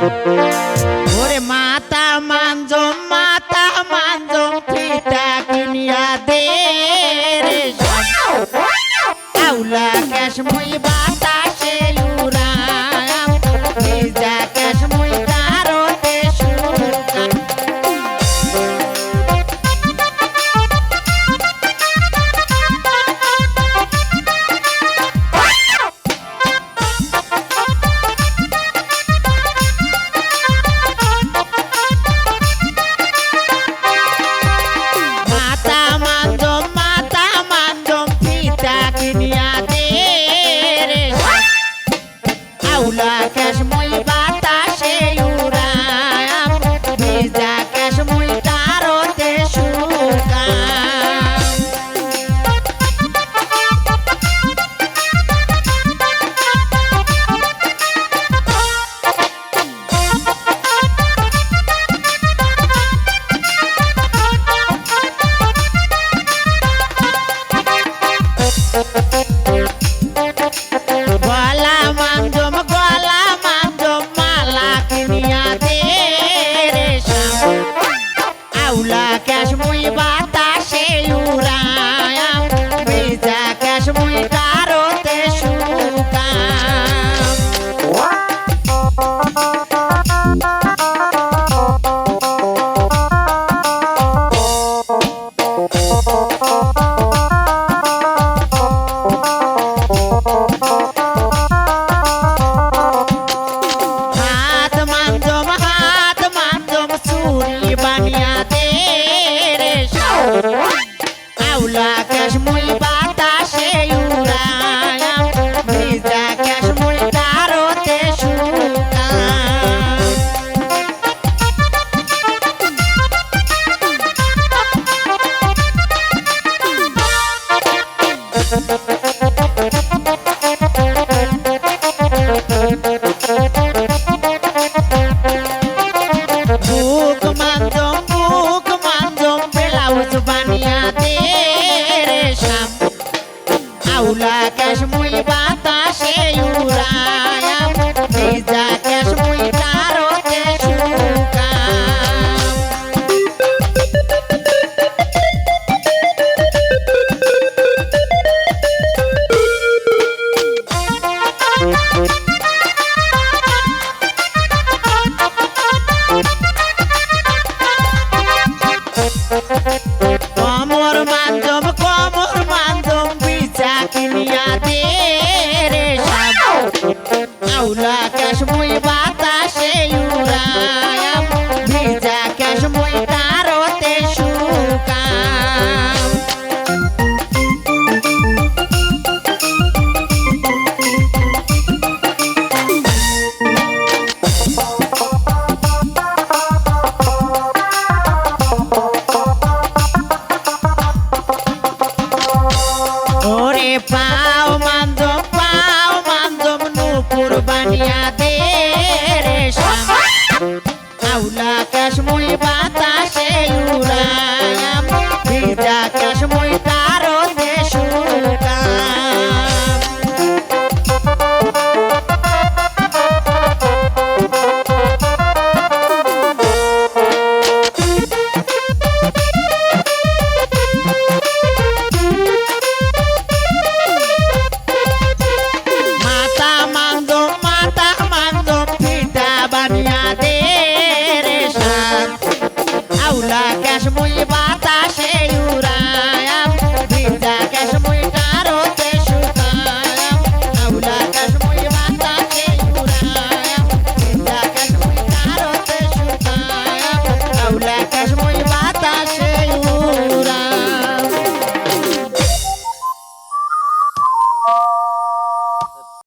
ওরে মাতা মানজম মাতা মানজম ফিটা কিনিয়া দে রে। আউলা ক্যাশ মুই বা বাউলা ক্যাশ মই বাতাসে উড়াম ভিজা ক্যাশ মই তারতে শুকাম Thank Black. Mas muito দে রে সাপ আউলা ক্যাশ মুই বাতাসে উড়ায় ভিজা ক্যাশ মুই তারো দে রে আউলা কাশ্মীর বাতাসে উড়ায়াম ভিজা কাশ্মীর ক্যাশ মুই বাতাসে উড়ায়াম, ভিজা ক্যাশ মুই কারোতে শুকায়াম আউলা ক্যাশ মুই বাতাসে উড়ায়াম, ভিজা ক্যাশ মুই কারোতে শুকায়াম আউলা ক্যাশ